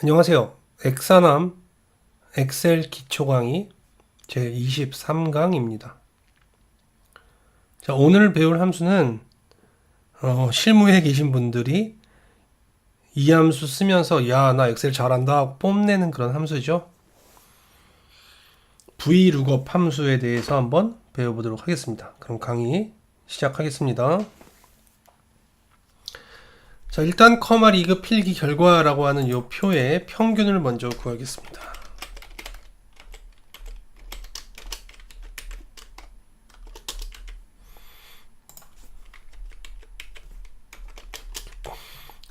안녕하세요. 엑사남 엑셀 기초 강의 제 23강입니다. 자, 오늘 배울 함수는 어, 실무에 계신 분들이 이 함수 쓰면서 야, 나 엑셀 잘한다 하고 뽐내는 그런 함수죠. VLOOKUP 함수에 대해서 한번 배워보도록 하겠습니다. 그럼 강의 시작하겠습니다. 자, 일단 커마 리그 필기 결과라고 하는 이 표의 평균을 먼저 구하겠습니다.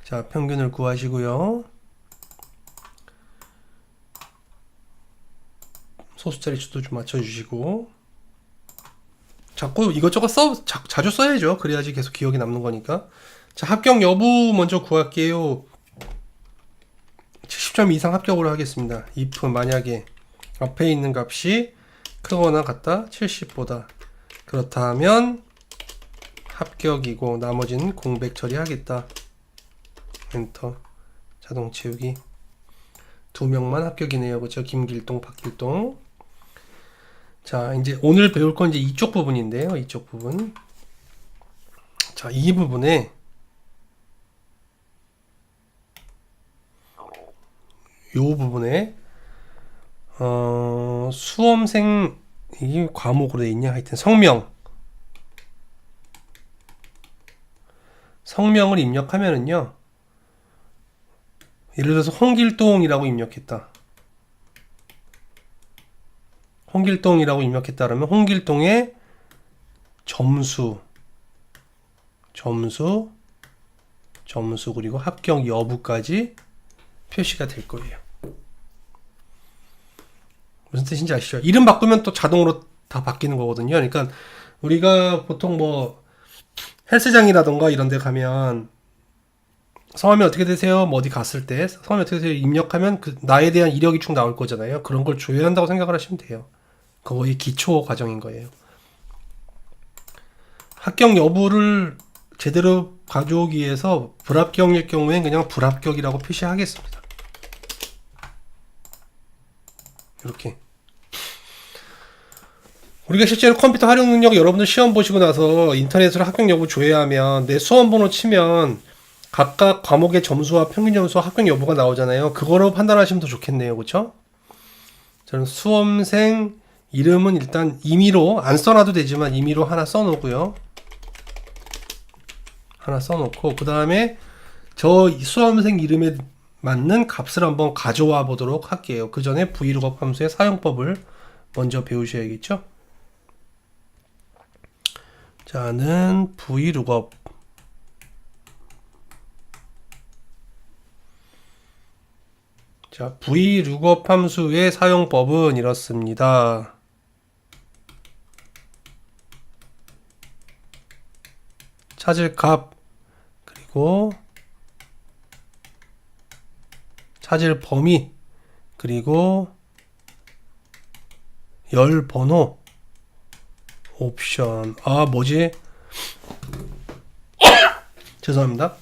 자, 평균을 구하시고요. 소수자리 수도 좀 맞춰주시고. 자꾸 이것저것 써, 자, 자주 써야죠. 그래야지 계속 기억이 남는 거니까. 자, 합격 여부 먼저 구할게요. 70점 이상 합격으로 하겠습니다. if 만약에 앞에 있는 값이 크거나 같다 70보다 그렇다면 합격이고 나머지는 공백 처리하겠다. 엔터 자동 채우기 두 명만 합격이네요. 그렇죠? 김길동, 박길동. 자, 이제 오늘 배울 건 이제 이쪽 부분인데요. 이쪽 부분. 자, 이 부분에 요 부분에 어, 수험생 이게 과목으로 돼 있냐? 하여튼 성명. 성명을 입력하면은요 예를 들어서 홍길동이라고 입력했다. 홍길동이라고 입력했다 그러면 홍길동의 점수 점수 점수 그리고 합격 여부까지 표시가 될 거예요. 무슨 뜻인지 아시죠? 이름 바꾸면 또 자동으로 다 바뀌는 거거든요. 그러니까 우리가 보통 뭐 헬스장이라던가 이런 데 가면 성함이 어떻게 되세요? 뭐 어디 갔을 때 성함이 어떻게 되세요? 입력하면 그 나에 대한 이력이 쭉 나올 거잖아요. 그런 걸 조회한다고 생각을 하시면 돼요. 거의 기초 과정인 거예요. 합격 여부를 제대로 가져오기 위해서 불합격일 경우엔 그냥 불합격이라고 표시하겠습니다. 이렇게. 우리가 실제로 컴퓨터 활용 능력 여러분들 시험 보시고 나서 인터넷으로 합격 여부 조회하면 내 수험 번호 치면 각각 과목의 점수와 평균 점수와 합격 여부가 나오잖아요. 그거로 판단하시면 더 좋겠네요. 그렇죠? 저는 수험생 이름은 일단 임의로 안 써놔도 되지만 임의로 하나 써놓고요. 하나 써놓고 그 다음에 저 수험생 이름에 맞는 값을 한번 가져와 보도록 할게요. 그 전에 vlookup 함수의 사용법을 먼저 배우셔야겠죠. 자는 vlookup 자 vlookup 함수의 사용법은 이렇습니다. 찾을 값 그리고 찾을 범위 그리고 열 번호 옵션. 아 뭐지? 죄송합니다.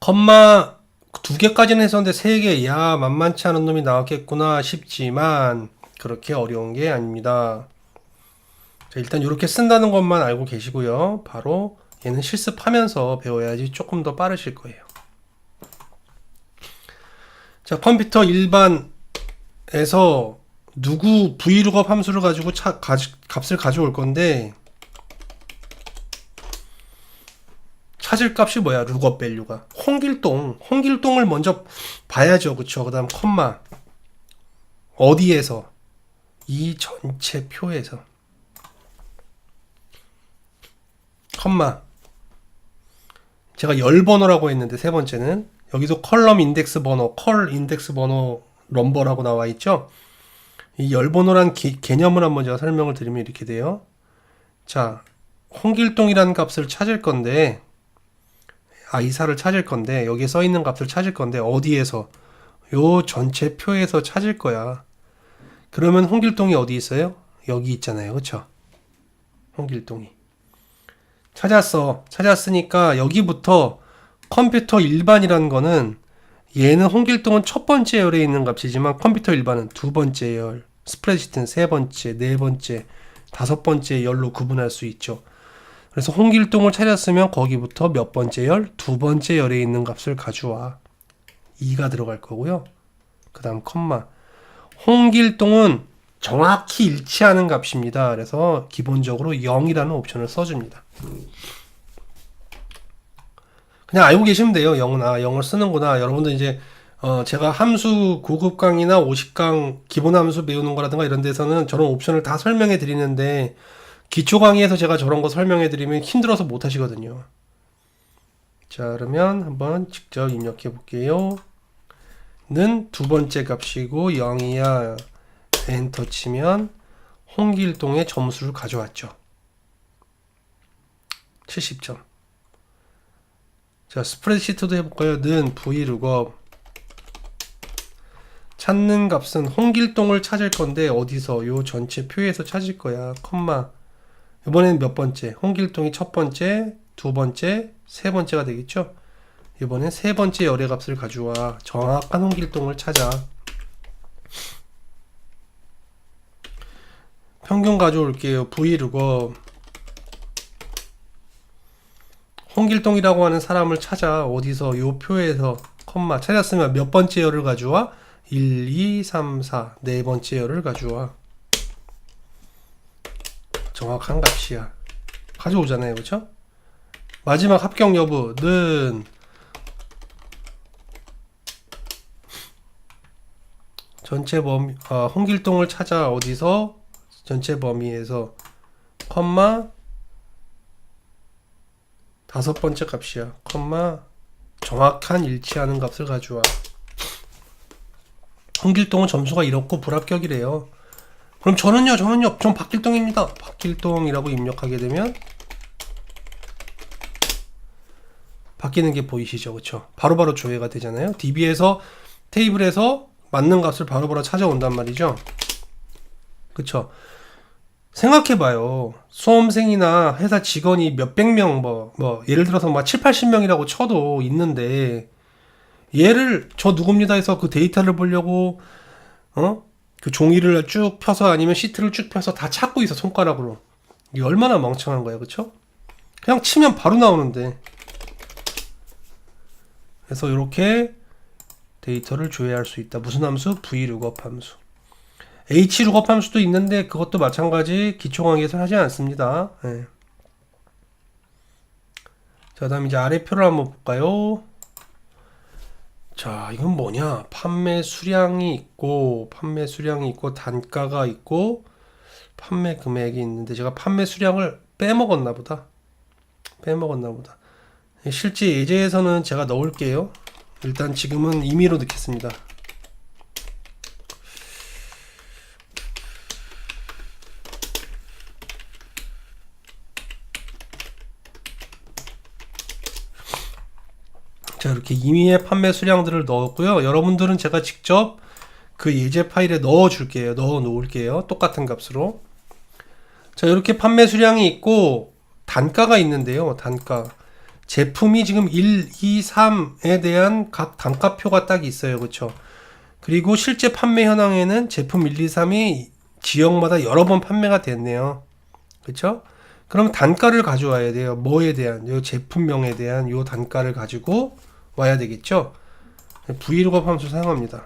컴마 두 개까지는 했었는데 세 개. 야 만만치 않은 놈이 나왔겠구나 싶지만 그렇게 어려운 게 아닙니다. 자, 일단 이렇게 쓴다는 것만 알고 계시고요. 바로 얘는 실습하면서 배워야지 조금 더 빠르실 거예요 자, 컴퓨터 일반에서 누구 vlookup 함수를 가지고 차, 가, 값을 가져올 건데 찾을 값이 뭐야? lookup value가? 홍길동, 홍길동을 먼저 봐야죠, 그쵸? 그 다음 컴마. 어디에서? 이 전체 표에서. 컴마. 제가 열 번호라고 했는데 세 번째는 여기서 컬럼 인덱스 번호, 컬 인덱스 번호 넘버라고 나와 있죠. 이 열번호란 기- 개념을 한번 제가 설명을 드리면 이렇게 돼요. 자, 홍길동이라는 값을 찾을 건데, 아, 이사를 찾을 건데, 여기에 써 있는 값을 찾을 건데, 어디에서? 요 전체 표에서 찾을 거야. 그러면 홍길동이 어디 있어요? 여기 있잖아요. 그쵸? 홍길동이. 찾았어. 찾았으니까 여기부터 컴퓨터 일반이라는 거는 얘는 홍길동은 첫 번째 열에 있는 값이지만 컴퓨터 일반은 두 번째 열, 스프레드시트는 세 번째, 네 번째, 다섯 번째 열로 구분할 수 있죠. 그래서 홍길동을 찾았으면 거기부터 몇 번째 열, 두 번째 열에 있는 값을 가져와. 2가 들어갈 거고요. 그 다음 컴마. 홍길동은 정확히 일치하는 값입니다. 그래서 기본적으로 0이라는 옵션을 써줍니다. 그냥 알고 계시면 돼요. 0은 아 0을 쓰는구나. 여러분들 이제 어 제가 함수 고급 강의나 50강 기본 함수 배우는 거라든가 이런 데서는 저런 옵션을 다 설명해 드리는데 기초 강의에서 제가 저런 거 설명해 드리면 힘들어서 못 하시거든요. 자, 그러면 한번 직접 입력해 볼게요. 는 두 번째 값이고 0이야. 엔터 치면 홍길동의 점수를 가져왔죠. 70점. 자, 스프레드시트도 해볼까요? 는 vlookup 찾는 값은 홍길동을 찾을 건데 어디서 요 전체 표에서 찾을 거야. 컴마. 이번에는 몇 번째? 홍길동이 첫 번째, 두 번째, 세 번째가 되겠죠? 이번엔 세 번째 열의 값을 가져와 정확한 홍길동을 찾아. 평균 가져올게요. vlookup 홍길동이라고 하는 사람을 찾아 어디서 요 표에서 컴마 찾았으면 몇 번째 열을 가져와? 1, 2, 3, 4 네 번째 열을 가져와. 정확한 값이야. 가져오잖아요 그쵸? 마지막 합격 여부는. 전체 범위 아, 홍길동을 찾아 어디서? 전체 범위에서. 컴마 다섯 번째 값이야. 컴마 정확한 일치하는 값을 가져와. 홍길동은 점수가 이렇고 불합격이래요. 그럼 저는요, 저는요, 전 박길동입니다. 박길동이라고 입력하게 되면 바뀌는 게 보이시죠, 그렇죠? 바로바로 조회가 되잖아요. DB에서 테이블에서 맞는 값을 바로바로 찾아온단 말이죠. 그렇죠? 생각해봐요. 수험생이나 회사 직원이 몇백 명, 뭐, 뭐, 예를 들어서 막 7, 80명이라고 쳐도 있는데, 얘를 저 누굽니다 해서 그 데이터를 보려고, 어? 그 종이를 쭉 펴서 아니면 시트를 쭉 펴서 다 찾고 있어, 손가락으로. 이게 얼마나 멍청한 거야, 그쵸? 그냥 치면 바로 나오는데. 그래서 이렇게 데이터를 조회할 수 있다. 무슨 함수? vlookup 함수. H 룩업 함수도 있는데 그것도 마찬가지 기초 강의에서 하지 않습니다. 예. 자, 다음 이제 아래 표를 한번 볼까요? 자, 이건 뭐냐? 판매 수량이 있고, 판매 수량이 있고, 단가가 있고, 판매 금액이 있는데, 제가 판매 수량을 빼먹었나 보다. 빼먹었나 보다. 실제 예제에서는 제가 넣을게요. 일단 지금은 임의로 넣겠습니다. 자, 이렇게 임의의 판매 수량들을 넣었고요. 여러분들은 제가 직접 그 예제 파일에 넣어 줄게요. 넣어 놓을게요. 똑같은 값으로. 자, 이렇게 판매 수량이 있고 단가가 있는데요. 단가. 제품이 지금 1, 2, 3에 대한 각 단가표가 딱 있어요. 그렇죠? 그리고 실제 판매 현황에는 제품 1, 2, 3이 지역마다 여러 번 판매가 됐네요. 그렇죠? 그럼 단가를 가져와야 돼요. 뭐에 대한 요 제품명에 대한 요 단가를 가지고 와야 되겠죠? vlookup 함수 사용합니다.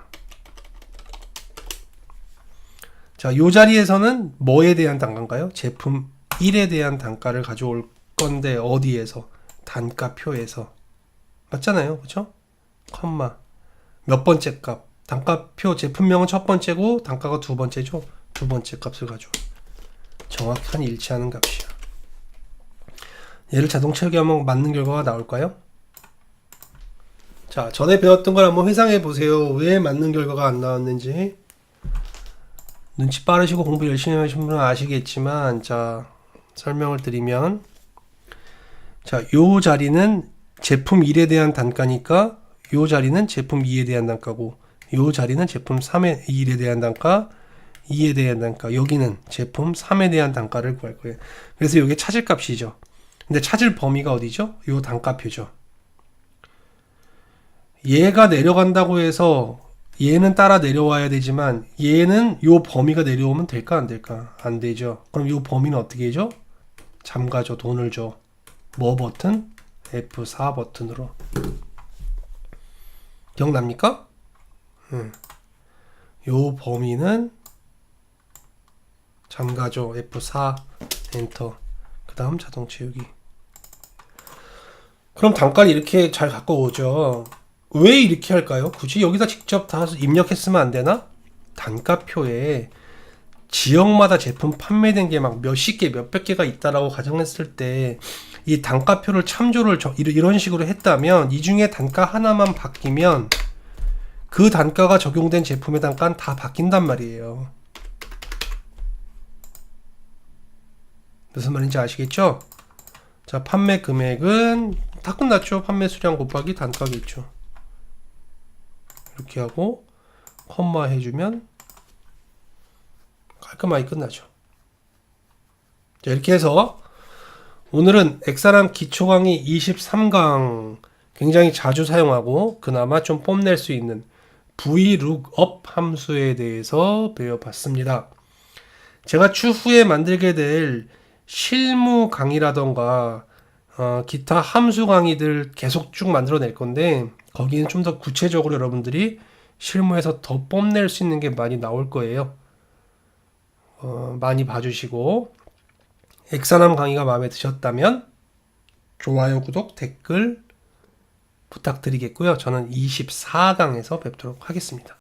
자, 요 자리에서는 뭐에 대한 단가인가요? 제품 1에 대한 단가를 가져올 건데 어디에서? 단가표에서. 맞잖아요. 그쵸? 컴마. 몇 번째 값. 단가표 제품명은 첫 번째고 단가가 두 번째죠. 두 번째 값을 가져와. 정확한 일치하는 값이야. 얘를 자동 체크하면 맞는 결과가 나올까요? 자, 전에 배웠던 걸 한번 회상해 보세요. 왜 맞는 결과가 안 나왔는지. 눈치 빠르시고 공부 열심히 하신 분은 아시겠지만, 자, 설명을 드리면, 자, 요 자리는 제품 1에 대한 단가니까, 요 자리는 제품 2에 대한 단가고, 요 자리는 제품 3에 1에 대한 단가, 2에 대한 단가, 여기는 제품 3에 대한 단가를 구할 거예요. 그래서 이게 찾을 값이죠. 근데 찾을 범위가 어디죠? 요 단가표죠. 얘가 내려간다고 해서 얘는 따라 내려와야 되지만 얘는 요 범위가 내려오면 될까 안 될까? 안 되죠. 그럼 요 범위는 어떻게 해줘? 잠가줘 돈을 줘. 뭐 버튼? F4 버튼으로. 기억납니까? 응. 요 범위는 잠가줘 F4 엔터. 그 다음 자동 채우기. 그럼 단가를 이렇게 잘 갖고 오죠. 왜 이렇게 할까요? 굳이 여기다 직접 다 입력했으면 안 되나? 단가표에 지역마다 제품 판매된 게 막 몇십 개, 몇백 개가 있다라고 가정했을 때 이 단가표를 참조를 저- 이런- 식으로 했다면 이 중에 단가 하나만 바뀌면 그 단가가 적용된 제품의 단가는 다 바뀐단 말이에요. 무슨 말인지 아시겠죠? 자, 판매 금액은 다 끝났죠. 판매 수량 곱하기 단가겠죠. 이렇게 하고 컴마 해주면 깔끔하게 끝나죠. 자, 이렇게 해서 오늘은 엑사람 기초 강의 23강 굉장히 자주 사용하고 그나마 좀 뽐낼 수 있는 VLOOKUP 함수에 대해서 배워봤습니다. 제가 추후에 만들게 될 실무 강의라던가 어, 기타 함수 강의들 계속 쭉 만들어낼 건데 거기는 좀 더 구체적으로 여러분들이 실무에서 더 뽐낼 수 있는 게 많이 나올 거예요. 어, 많이 봐주시고 엑사남 강의가 마음에 드셨다면 좋아요, 구독, 댓글 부탁드리겠고요. 저는 24강에서 뵙도록 하겠습니다.